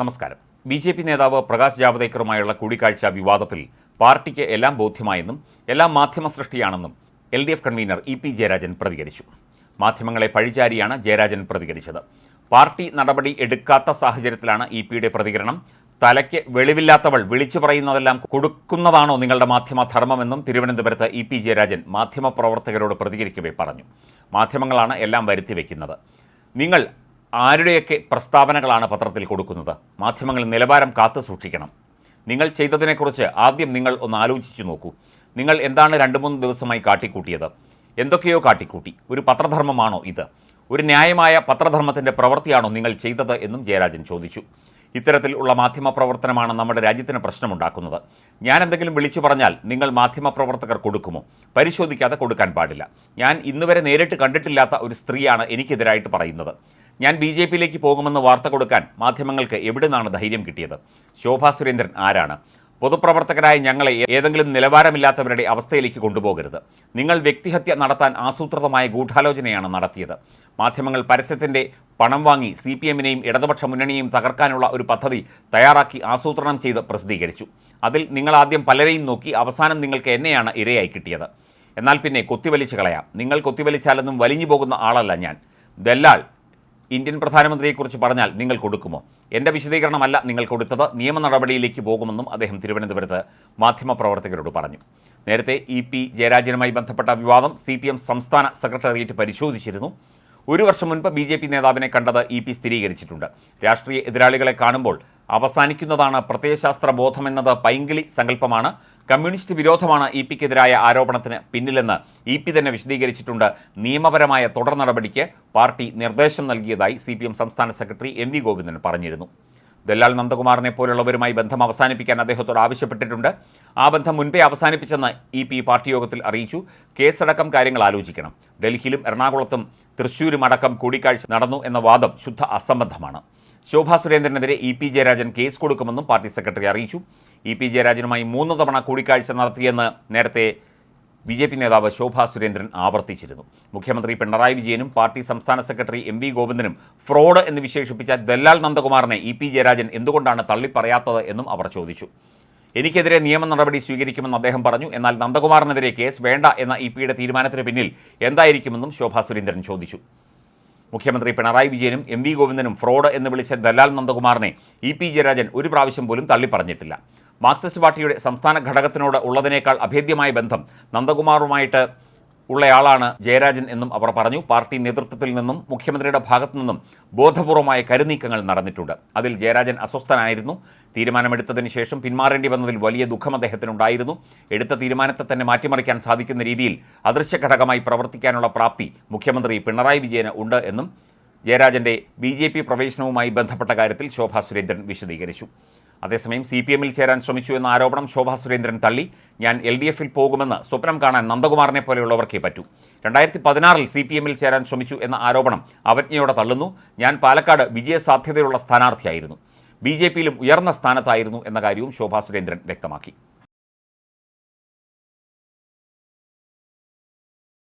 നമസ്കാരം. B J P നേതാവ് പ്രകാശ് ജാവദേക്കറുമായുള്ള കൂടിക്കാഴ്ച വിവാദത്തിൽ പാർട്ടിക്ക് എല്ലാം ബോധ്യമായെന്നും എല്ലാം മാധ്യമ സൃഷ്ടിയാണെന്നും L D F convener E P Jayarajan പ്രതികരിച്ചു. മാധ്യമങ്ങളെ പഴിചാരിയാണ് ജയരാജൻ പ്രതികരിച്ചത്. പാർട്ടി നടപടി എടുക്കാത്ത സാഹചര്യത്തിലാണ് ഇ പിയുടെ പ്രതികരണം. തലയ്ക്ക് വെളിവില്ലാത്തവൾ വിളിച്ചു പറയുന്നതെല്ലാം കൊടുക്കുന്നതാണോ നിങ്ങളുടെ മാധ്യമ ധർമ്മമെന്നും തിരുവനന്തപുരത്ത് ഇ പി ജയരാജൻ മാധ്യമപ്രവർത്തകരോട് പ്രതികരിക്കവേ പറഞ്ഞു. മാധ്യമങ്ങളാണ് എല്ലാം വരുത്തി വയ്ക്കുന്നത് നിങ്ങൾ ആരുടെയൊക്കെ പ്രസ്താവനകളാണ് പത്രത്തിൽ കൊടുക്കുന്നത്? മാധ്യമങ്ങൾ നിലവാരം കാത്തു സൂക്ഷിക്കണം. നിങ്ങൾ ചെയ്തതിനെക്കുറിച്ച് ആദ്യം നിങ്ങൾ ഒന്ന് ആലോചിച്ചു നോക്കൂ. നിങ്ങൾ എന്താണ് രണ്ട് മൂന്ന് ദിവസമായി കാട്ടിക്കൂട്ടിയത്? എന്തൊക്കെയോ കാട്ടിക്കൂട്ടി. ഒരു പത്രധർമ്മമാണോ ഇത്? ഒരു ന്യായമായ പത്രധർമ്മത്തിന്റെ പ്രവൃത്തിയാണോ നിങ്ങൾ ചെയ്തത് എന്നും ജയരാജൻ ചോദിച്ചു. ഇത്തരത്തിൽ ഉള്ള മാധ്യമ പ്രവർത്തനമാണ് നമ്മുടെ രാജ്യത്തിന് പ്രശ്നമുണ്ടാക്കുന്നത്. ഞാൻ എന്തെങ്കിലും വിളിച്ചു പറഞ്ഞാൽ നിങ്ങൾ മാധ്യമ പ്രവർത്തകർ കൊടുക്കുമോ? പരിശോധിക്കാതെ കൊടുക്കാൻ പാടില്ല. ഞാൻ ഇന്നുവരെ നേരിട്ട് കണ്ടിട്ടില്ലാത്ത ഒരു സ്ത്രീയാണ് എനിക്കെതിരായിട്ട് പറയുന്നത്. ഞാൻ ബി ജെ പിയിലേക്ക് പോകുമെന്ന് വാർത്ത കൊടുക്കാൻ മാധ്യമങ്ങൾക്ക് എവിടെ നിന്നാണ് ധൈര്യം കിട്ടിയത്? ശോഭാ സുരേന്ദ്രൻ ആരാണ്? പൊതുപ്രവർത്തകരായ ഞങ്ങളെ ഏതെങ്കിലും നിലവാരമില്ലാത്തവരുടെ അവസ്ഥയിലേക്ക് കൊണ്ടുപോകരുത്. നിങ്ങൾ വ്യക്തിഹത്യ നടത്താൻ ആസൂത്രിതമായ ഗൂഢാലോചനയാണ് നടത്തിയത്. മാധ്യമങ്ങൾ പരസ്യത്തിന്റെ പണം വാങ്ങി സി പി എമ്മിനെയും ഇടതുപക്ഷ മുന്നണിയെയും തകർക്കാനുള്ള ഒരു പദ്ധതി തയ്യാറാക്കി ആസൂത്രണം ചെയ്ത് പ്രസിദ്ധീകരിച്ചു. അതിൽ നിങ്ങൾ ആദ്യം പലരെയും നോക്കി അവസാനം നിങ്ങൾക്ക് എന്നെയാണ് ഇരയായി കിട്ടിയത്. എന്നാൽ പിന്നെ കൊത്തിവലിച്ച് കളയാം. നിങ്ങൾ കൊത്തിവലിച്ചാലൊന്നും വലിഞ്ഞു പോകുന്ന ആളല്ല ഞാൻ. ദല്ലാൾ ഇന്ത്യൻ പ്രധാനമന്ത്രിയെക്കുറിച്ച് പറഞ്ഞാൽ നിങ്ങൾ കൊടുക്കുമോ? എന്റെ വിശദീകരണമല്ല നിങ്ങൾ കൊടുത്തത്. നിയമ നടപടിയിലേക്ക് പോകുമെന്നും അദ്ദേഹം തിരുവനന്തപുരത്ത് മാധ്യമപ്രവർത്തകരോട് പറഞ്ഞു. നേരത്തെ ഇ പി ജയരാജനുമായി ബന്ധപ്പെട്ട വിവാദം സി സംസ്ഥാന സെക്രട്ടേറിയറ്റ് പരിശോധിച്ചിരുന്നു. ഒരു വർഷം മുൻപ് ബി ജെ പി നേതാവിനെ കണ്ടത് ഇ പി സ്ഥിരീകരിച്ചിട്ടുണ്ട്. രാഷ്ട്രീയ എതിരാളികളെ കാണുമ്പോൾ അവസാനിക്കുന്നതാണ് പ്രത്യയശാസ്ത്ര ബോധമെന്നത് പൈങ്കിളി സങ്കല്പമാണ്. കമ്മ്യൂണിസ്റ്റ് വിരോധമാണ് ഇ പിക്കെതിരായ ആരോപണത്തിന് പിന്നിലെന്ന് ഇ പി തന്നെ വിശദീകരിച്ചിട്ടുണ്ട്. നിയമപരമായ തുടർ നടപടിക്ക് പാർട്ടി നിർദ്ദേശം നൽകിയതായി സി സംസ്ഥാന സെക്രട്ടറി എം വി ഗോവിന്ദൻ പറഞ്ഞിരുന്നു. ദല്ലാൽ നന്ദകുമാറിനെ പോലുള്ളവരുമായി ബന്ധം അവസാനിപ്പിക്കാൻ അദ്ദേഹത്തോട് ആവശ്യപ്പെട്ടിട്ടുണ്ട്. ആ ബന്ധം മുൻപേ അവസാനിപ്പിച്ചെന്ന് ഇ പി പാർട്ടി യോഗത്തിൽ അറിയിച്ചു. കേസടക്കം കാര്യങ്ങൾ ആലോചിക്കണം. ഡൽഹിയിലും എറണാകുളത്തും തൃശ്ശൂരും അടക്കം കൂടിക്കാഴ്ച നടന്നു എന്ന വാദം ശുദ്ധ അസംബന്ധമാണ്. ശോഭാ സുരേന്ദ്രനെതിരെ ഇ പി ജയരാജൻ കേസ് കൊടുക്കുമെന്നും പാർട്ടി സെക്രട്ടറി അറിയിച്ചു. ഇ പി ജയരാജനുമായി മൂന്ന് തവണ കൂടിക്കാഴ്ച നടത്തിയെന്ന് നേരത്തെ ബി ജെ പി നേതാവ് ശോഭാ സുരേന്ദ്രൻ ആവർത്തിച്ചിരുന്നു. മുഖ്യമന്ത്രി പിണറായി വിജയനും പാർട്ടി സംസ്ഥാന സെക്രട്ടറി എം വി ഗോവിന്ദനും ഫ്രോഡ് എന്ന് വിശേഷിപ്പിച്ച ദല്ലാൽ നന്ദകുമാറിനെ ഇ പി ജയരാജൻ എന്തുകൊണ്ടാണ് തള്ളിപ്പറയാത്തത് എന്നും അവർ ചോദിച്ചു. എനിക്കെതിരെ നിയമ നടപടി സ്വീകരിക്കുമെന്ന് അദ്ദേഹം പറഞ്ഞു. എന്നാൽ നന്ദകുമാറിനെതിരെ കേസ് വേണ്ട എന്ന ഇ പിയുടെ തീരുമാനത്തിന് പിന്നിൽ എന്തായിരിക്കുമെന്നും ശോഭാ സുരേന്ദ്രൻ ചോദിച്ചു. മുഖ്യമന്ത്രി പിണറായി വിജയനും എം വി ഗോവിന്ദനും ഫ്രോഡ് എന്ന് വിളിച്ച ദലാൽ നന്ദകുമാറിനെ ഇ പി ജയരാജൻ ഒരു പ്രാവശ്യം പോലും തള്ളിപ്പറഞ്ഞിട്ടില്ല. മാർക്സിസ്റ്റ് പാർട്ടിയുടെ സംസ്ഥാന ഘടകത്തിനോട് ഉള്ളതിനേക്കാൾ അഭേദ്യമായ ബന്ധം നന്ദകുമാറുമായിട്ട് ഉള്ളയാളാണ് ജയരാജൻ എന്നും അവർ പറഞ്ഞു. പാർട്ടി നേതൃത്വത്തിൽ നിന്നും മുഖ്യമന്ത്രിയുടെ ഭാഗത്തു നിന്നും ബോധപൂർവമായ കരുനീക്കങ്ങൾ നടന്നിട്ടുണ്ട്. അതിൽ ജയരാജൻ അസ്വസ്ഥനായിരുന്നു. തീരുമാനമെടുത്തതിന് ശേഷം പിന്മാറേണ്ടി വന്നതിൽ വലിയ ദുഃഖം അദ്ദേഹത്തിനുണ്ടായിരുന്നു. എടുത്ത തീരുമാനത്തെ തന്നെ മാറ്റിമറിക്കാൻ സാധിക്കുന്ന രീതിയിൽ അദൃശ്യ ഘടകമായി പ്രവർത്തിക്കാനുള്ള പ്രാപ്തി മുഖ്യമന്ത്രി പിണറായി വിജയന് ഉണ്ട് എന്നും ജയരാജന്റെ ബി പ്രവേശനവുമായി ബന്ധപ്പെട്ട കാര്യത്തിൽ ശോഭാ സുരേന്ദ്രൻ വിശദീകരിച്ചു. അതേസമയം സി പി എമ്മിൽ ചേരാൻ ശ്രമിച്ചു എന്ന ആരോപണം ശോഭാ സുരേന്ദ്രൻ തള്ളി. ഞാൻ എൽ ഡി എഫിൽ പോകുമെന്ന് സ്വപ്നം കാണാൻ നന്ദകുമാറിനെ പോലെയുള്ളവർക്കേ പറ്റൂ. രണ്ടായിരത്തി പതിനാറിൽ സി പി എമ്മിൽ ചേരാൻ ശ്രമിച്ചു എന്ന ആരോപണം അവജ്ഞയോടെ തള്ളുന്നു. ഞാൻ പാലക്കാട് വിജയസാധ്യതയുള്ള സ്ഥാനാർത്ഥിയായിരുന്നു. ബി ജെ പിയിലും ഉയർന്ന സ്ഥാനത്തായിരുന്നു എന്ന കാര്യവും ശോഭാ സുരേന്ദ്രൻ വ്യക്തമാക്കി.